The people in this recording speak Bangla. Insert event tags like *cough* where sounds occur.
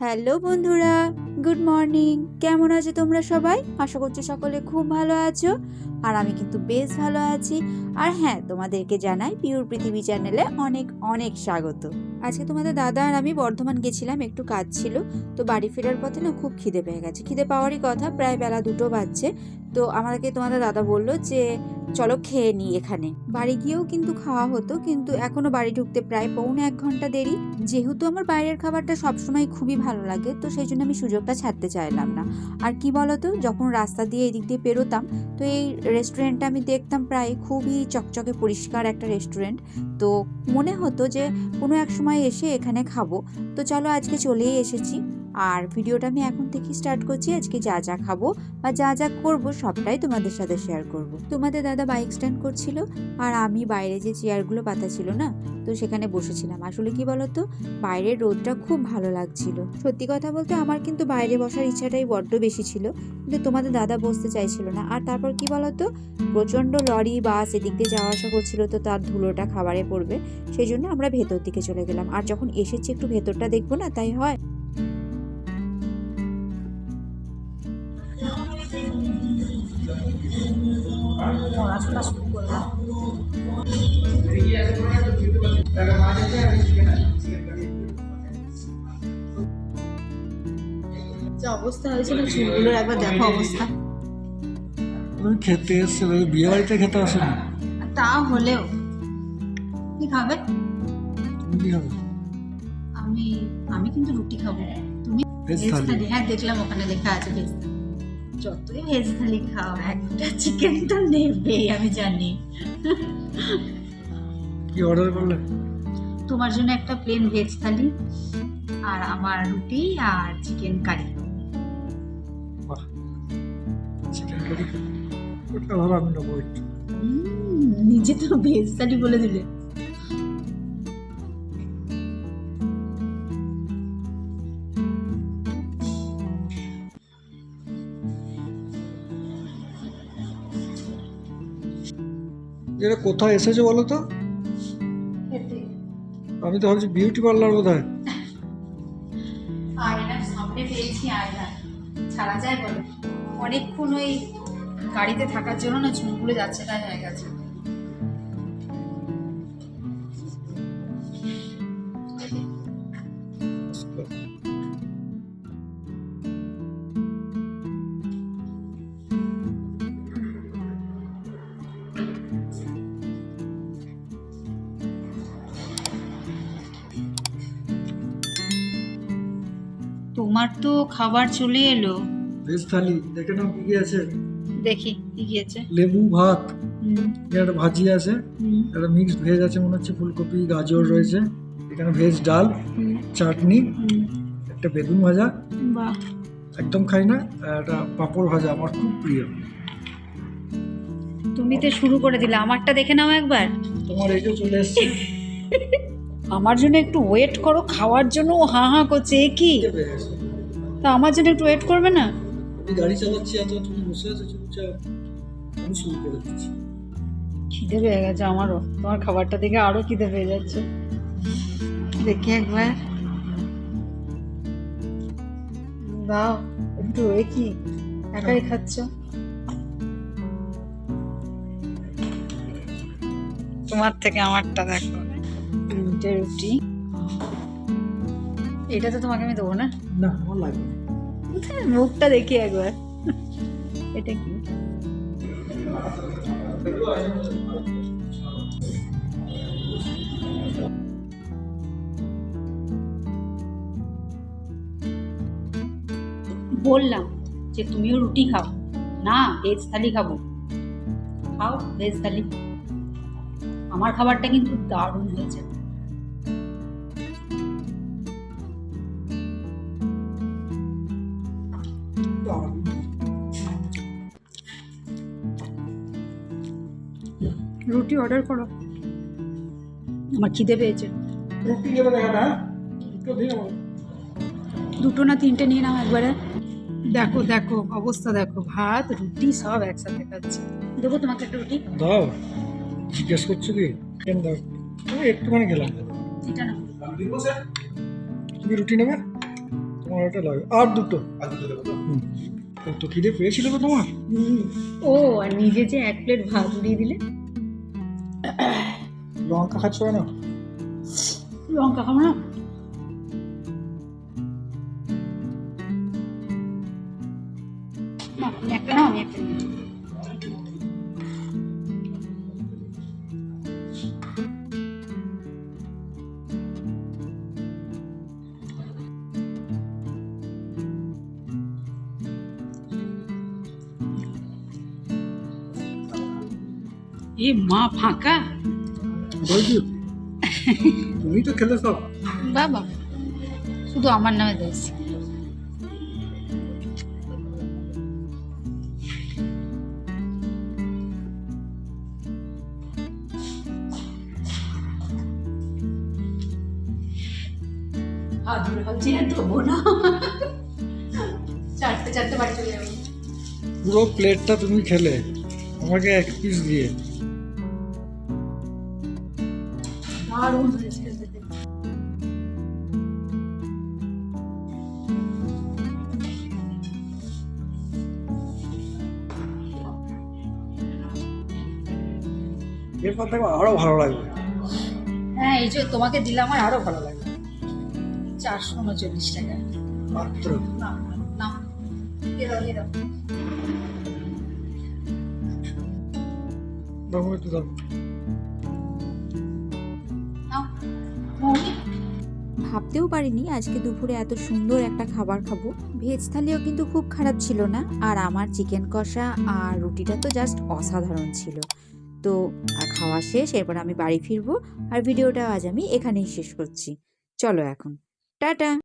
হ্যালো বন্ধুরা, গুড মর্নিং। কেমন আছো তোমরা সবাই? আশা করছি সকলে খুব ভালো আছো, আর আমি কিন্তু বেশ ভালো আছি। আর হ্যাঁ তোমাদেরকে জানাই পিওর পৃথিবী চ্যানেলে অনেক অনেক স্বাগত। আজকে তোমাদের দাদা আর আমি বর্ধমান গেছিলাম, একটু কাজ ছিল, তো বাড়ি ফেরার পথে না খুব খিদে পেয়ে গেছে। খিদে পাওয়ারই কথা, প্রায় বেলা দুটো বাজছে তো আমাকে তোমাদের দাদা বলল যে, চলো খেয়ে নিই এখানে। বাড়ি গিয়েও কিন্তু খাওয়া হতো, কিন্তু এখনও বাড়ি ঢুকতে প্রায় পৌনে এক ঘণ্টা দেরি। যেহেতু আমার বাইরের খাবারটা সবসময় খুবই ভালো লাগে, তো সেই জন্য আমি সুযোগটা ছাড়তে চাইলাম না। আর কি বলতো, যখন রাস্তা দিয়ে এদিক দিয়ে পেরোতাম, তো এই রেস্টুরেন্টটা আমি দেখতাম প্রায় খুবই চকচকে পরিষ্কার একটা রেস্টুরেন্ট তো মনে হতো যে, কোনো এক সময় এসে এখানে খাব। তো চলো আজকে চলেই এসেছি। আর ভিডিওটা আমি এখন থেকে স্টার্ট করছি। আজকে যা যা খাব বা যা যা করব সবটাই তোমাদের সাথে শেয়ার করব। তোমাদের দাদা বাইক স্ট্যান্ড করছিল আর আমি বাইরে যে চেয়ারগুলো পাতা ছিল না, তো সেখানে বসেছিলাম। আসলে কি বলতো? বাইরের রোদটা খুব ভালো লাগছিল। সত্যি কথা বলতে আমার কিন্তু বাইরে বসার ইচ্ছাটাই বড্ড বেশি ছিল। কিন্তু তোমাদের দাদা বসতে চাইছিল না। আর তারপর কি বলতো? প্রচণ্ড লরি বাস এদিক দিয়ে যাওয়া আসা করছিল, তো তার ধুলোটা খাবারে পড়বে। সেই জন্য আমরা ভেতর দিকে চলে গেলাম। আর যখন এসেছি একটু ভেতরটা দেখব না, তাই হয় পড়াশোনা শুরু করলাম। যে অবস্থা হয়েছে চুলগুলোর একবার দেখো অবস্থা। তুমি খেতে এসছে বিয়ে বাড়িতে খেতে আসো না? তা হলেও। কি খাবে? তুমি কি খাবে? আমি আমি কিন্তু রুটি খাব। তুমি হ্যাঁ দেখলাম ওখানে লেখা আছে ভেজ থালি। যতই ভেজ থালি খাও একটা চিকেন তো নেবেই আমি জানি। কি অর্ডার করলে? তোমার জন্য একটা প্লেন ভেজ থালি আর আমার রুটি আর চিকেন কারি চিকেন কারি ওটা ভালো আমি নেব নিজে তো ভেজ থালি বলে দিলে। যেটা কোথায় এসেছে বলো তো? আমি তো ভাবছি বিউটি পার্লার বোধ হয় সামনে পেয়েছি আয়না। ছাড়া যায় বলো। অনেকক্ষণ ওই গাড়িতে থাকার জন্য না চুলগুলো যাচ্ছে তাই হয়ে গেছে। তোমার তো খাবার চলে এলো। ভেজ থালি দেখে নাও কি কি আছে। দেখি কি গিয়েছে লেবু ভাত। একটা ভাজি আছে। একটা মিক্সড ভেজ আছে মনে হচ্ছে ফুলকপি গাজর রয়েছে। এখানে ভেজ ডাল চাটনি একটা বেগুন ভাজা। বাহ। একদম খাই না একটা পাঁপড় ভাজা আমার খুব প্রিয়। তুমি তো শুরু করে দিলে আমারটা দেখে নাও একবার। তোমার এই চলে এসছে। *laughs* আমার জন্য একটু ওয়েট করো খাওয়ার জন্য হাঁ হাঁ করছে কি। তা আমার জন্য একটু ওয়েট করবে না? আমি গাড়ি চালাচ্ছি এত তুমি বসে আছো চুপচাপ। আমি শুরু করে দিচ্ছি। খিদে পেয়ে গেছে আমারও। তোমার খাবারটা দেখে আরও খিদে পেয়ে যাচ্ছে। দেখি একবার। দাও একটু এ কি? একাই খাচ্ছ? তোমার থেকে আমারটা দেখো। তিনটে রুটি। এটা তো তোমাকে আমি দেবো না? না আমার লাগবে মুখটা দেখি একবার। এটা কি? বললাম যে তুমিও রুটি খাও। না ভেজ থালি খাব। খাও ভেজ থালি। আমার খাবারটা কিন্তু দারুণ হয়েছে। রুটি অর্ডার করো। আমার খিদে পেয়েছে। না দুটো না তিনটে নিয়ে নাও একবারে। দেখো দেখো অবস্থা দেখো। ভাত রুটি সব একসাথে খাচ্ছে। দেবো তোমাকে একটা রুটি। দাও। জিজ্ঞেস করছ কি? কেন দাও? আমি একটুখানি গেলাম এটা না তুমি রুটি নেবে? তোমার ওটা লাগে। আর দুটো। আর দুটো দেবো তো? খিদে পেয়েছিল তো তোমার? ও আর নিজে যে এক প্লেট ভাত উড়িয়ে দিলে? লঙ্কা খাচ্ছ না লঙ্কা খাব না না, তুমি একটা নাও আমি একটা নিই। এ মা ফাঁকা বলছি তুমি তো খেলে সব। বাবা শুধু আমার নামে বাড়ি পুরো প্লেটটা তুমি খেলে আমাকে এক পিস দিয়ে। দারুণ হয়েছে খেতে। এরপর দেখো আরও ভালো লাগবে। হ্যাঁ এই যে তোমাকে দিলে আমার আরও ভালো লাগে চারশো উনচল্লিশ টাকা। মাত্র। না না দিয়ে একটু দাও। ভাবতেও পারিনি আজকে দুপুরে এত সুন্দর একটা খাবার খাব। ভেজ থালিও কিন্তু খুব খারাপ ছিল না। আর আমার চিকেন কষা আর রুটিটা তো জাস্ট অসাধারণ ছিল। তো খাওয়া শেষ, এরপর আমি বাড়ি ফিরবো। আর ভিডিওটা আজ আমি এখানেই শেষ করছি। চলো এখন। টাটা!